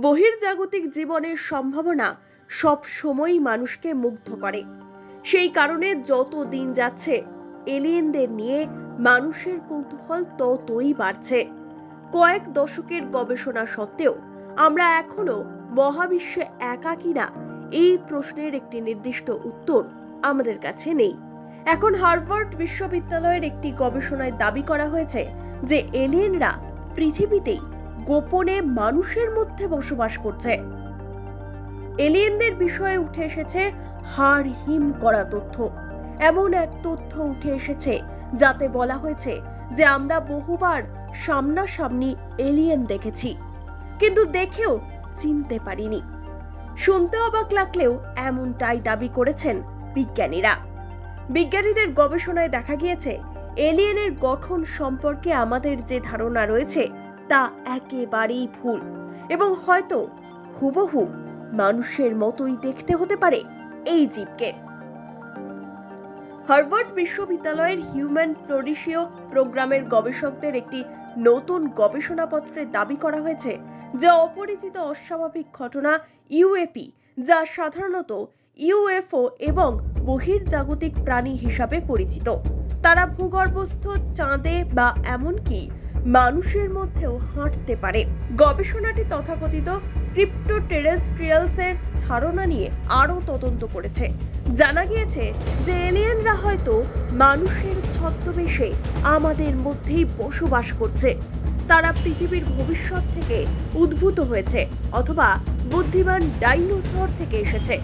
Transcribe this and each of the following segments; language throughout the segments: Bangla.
বহির্জাগতিক জীবনের সম্ভাবনা সব সময়ই মানুষকে মুগ্ধ করে। সেই কারণে যত দিন যাচ্ছে, এলিয়েনদের নিয়ে মানুষের কৌতূহল ততই বাড়ছে। কয়েক দশকের গবেষণা সত্ত্বেও আমরা এখনও মহাবিশ্বে একা কিনা এই প্রশ্নের একটি নির্দিষ্ট উত্তর আমাদের কাছে নেই। এখন হার্ভার্ড বিশ্ববিদ্যালয়ের একটি গবেষণায় দাবি করা হয়েছে যে এলিয়েনরা পৃথিবীতেই গোপনে মানুষের মধ্যে বসবাস করছে। এলিয়েনদের বিষয়ে উঠে এসেছে হাড় হিম করা তথ্য। এমন এক তথ্য উঠে এসেছে যাতে বলা হয়েছে যে আমরা বহুবার সামনাসামনি এলিয়েন দেখেছি, কিন্তু দেখেও চিনতে পারিনি। শুনতে অবাক লাগলেও এমনটাই দাবি করেছেন বিজ্ঞানীরা। বিজ্ঞানীদের গবেষণায় দেখা গিয়েছে, এলিয়েনের গঠন সম্পর্কে আমাদের যে ধারণা রয়েছে তা একেবারেই ভুল। এবং হয়তো হুবহু মানুষের মতোই দেখতে হতে পারে এই জীবকে। হার্ভার্ড বিশ্ববিদ্যালয়ের হিউম্যান ফ্লোরিশিও প্রোগ্রামের গবেষকদের একটি নতুন গবেষণাপত্রে দাবি করা হয়েছে যে অপরিচিত অস্বাভাবিক ঘটনা ইউএপি, যা সাধারণত ইউএফও এবং বহির্জাগতিক প্রাণী হিসাবে পরিচিত। তারা ভূগর্ভস্থ চাঁদে বা এমনকি মানুষের মধ্যেও হাঁটতে পারে। গবেষণাটি তথাকথিত ক্রিপ্টো ক্রিপ্টোটেরেস্ট্রিয়ালসের ধারণা নিয়ে আরও তদন্ত করেছে। জানা গিয়েছে যে এলিয়েনরা হয়তো মানুষের ছদ্মবেশে আমাদের মধ্যেই বসবাস করছে। তারা পৃথিবীর ভবিষ্যৎ থেকে উদ্ভূত হয়েছে অথবা বুদ্ধিমান ডাইনোসর থেকে এসেছে।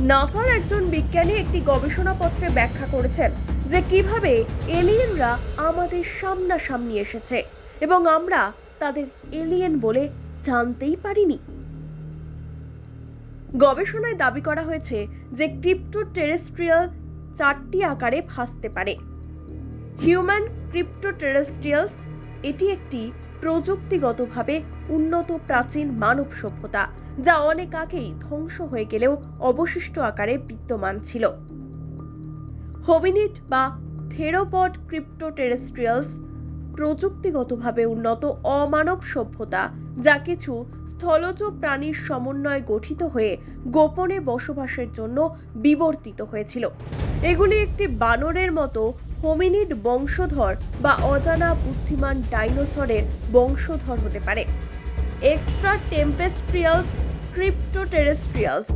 নাসার একজন বিজ্ঞানী একটি গবেষণাপত্রে ব্যাখ্যা করেছেন যে কীভাবে এলিয়েনরা আমাদের সামনাসামনি এসেছে এবং আমরা তাদের এলিয়েন বলে জানতেই পারিনি। গবেষণায় দাবি করা হয়েছে যে ক্রিপ্টো টেরেস্ট্রিয়াল চারটি আকারে ভাসতে পারে। হিউম্যান ক্রিপ্টো টেরেস্ট্রিয়ালস এটি একটি প্রযুক্তিগতভাবে উন্নত প্রাচীন মানব সভ্যতা, যা অনেক আগেই ধ্বংস হয়ে গেলেও অবশিষ্ট আকারে বিদ্যমান ছিল। হোমিনিট বা থেরোপড ক্রিপ্টো টেরেস্ট্রিয়ালস প্রযুক্তিগতভাবে উন্নত অমানব সভ্যতা, যা কিছু স্থলজ প্রাণীর সমন্বয়ে গঠিত হয়ে গোপনে বসবাসের জন্য বিবর্তিত হয়েছিল। এগুলি একটি বানরের মতো হোমিনিড বংশধর বা অজানা বুদ্ধিমান ডাইনোসরের বংশধর হতে পারে। এক্সট্রা টেম্পেস্ট্রিয়ালস, ক্রিপ্টোটেরেস্ট্রিয়ালস,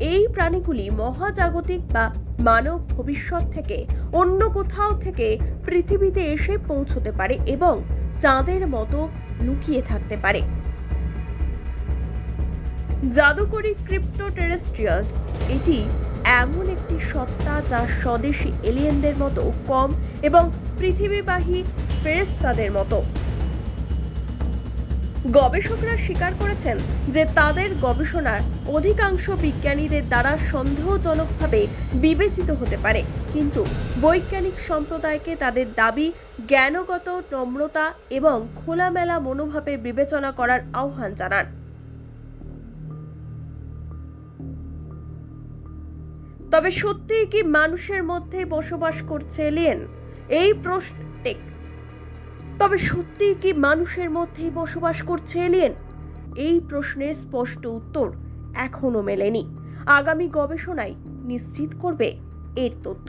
এই প্রাণীগুলি মহাজাগতিক বা মানব ভবিষ্যৎ থেকে অন্য কোথাও থেকে পৃথিবীতে এসে পৌঁছতে পারে এবং চাঁদের মতো লুকিয়ে থাকতে পারে। জাদুকরি ক্রিপ্টোটেরেস্ট্রিয়াস এটি এমন একটি সত্তা যা স্বদেশী এলিয়েনদের মতো কম এবং পৃথিবীবাহী ফেরেস্তাদের মতো। গবেষকরা স্বীকার করেছেন যে তাদের গবেষণার অধিকাংশ বিজ্ঞানীদের দ্বারা সন্দেহজনকভাবে বিবেচিত হতে পারে। কিন্তু বৈজ্ঞানিক সম্প্রদায়কে তাদের দাবি, জ্ঞানগত নম্রতা এবং খোলামেলা মনোভাবের বিবেচনা করার আহ্বান জানান। তবে সত্যিই কি মানুষের মধ্যে বসবাস করছে এলিয়েন? এই প্রশ্ন তবে সত্যি কি মানুষের মধ্যেই বসবাস করছে এলিয়েন এই প্রশ্নের স্পষ্ট উত্তর এখনও মেলেনি। আগামী গবেষণায় নিশ্চিত করবে এর তথ্য।